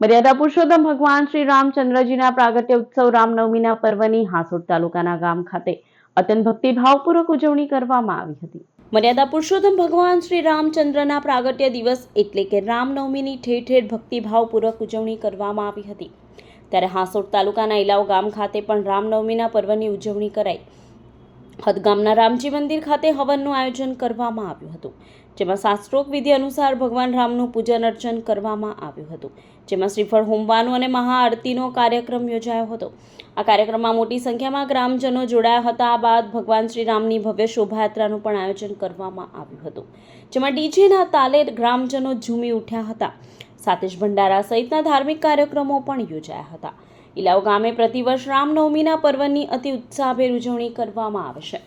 મર્યાદા પુરુષોત્તમ ભગવાન શ્રી રામચંદ્રજીના પ્રાગટ્ય ઉત્સવ રામનવમીના પર્વની હાંસોડ તાલુકાના ગામ ખાતે અત્યંત ભક્તિભાવપૂર્વક ઉજવણી કરવામાં આવી હતી. મર્યાદા પુરુષોત્તમ ભગવાન શ્રી રામચંદ્રના પ્રાગટ્ય દિવસ એટલે કે રામનવમીની ઠેર ઠેર ભક્તિભાવપૂર્વક ઉજવણી કરવામાં આવી હતી. ત્યારે હાંસોડ તાલુકાના ઇલાવ ગામ ખાતે પણ રામનવમીના પર્વની ઉજવણી કરાઈ. હદગામના રામજી મંદિર ખાતે હવનનું આયોજન કરવામાં આવ્યું હતું, જેમાં શાસ્ત્રોક વિધિ અનુસાર ભગવાન રામનું પૂજન અર્ચન કરવામાં આવ્યું હતું, જેમાં શ્રીફળ હોમવાનું અને મહાઆરતીનો કાર્યક્રમ યોજાયો હતો. આ કાર્યક્રમમાં મોટી સંખ્યામાં ગ્રામજનો જોડાયા હતા બાદ ભગવાન શ્રી રામની ભવ્ય શોભાયાત્રાનું પણ આયોજન કરવામાં આવ્યું હતું, જેમાં ડીજેના તાલે ગ્રામજનો ઝૂમી ઉઠ્યા હતા. સાથે જ ભંડારા સહિતના ધાર્મિક કાર્યક્રમો પણ યોજાયા હતા. ઇલાવ ગામે પ્રતિવર્ષ રામનવમીના પર્વની અતિ ઉત્સાહભેર ઉજવણી કરવામાં આવે છે.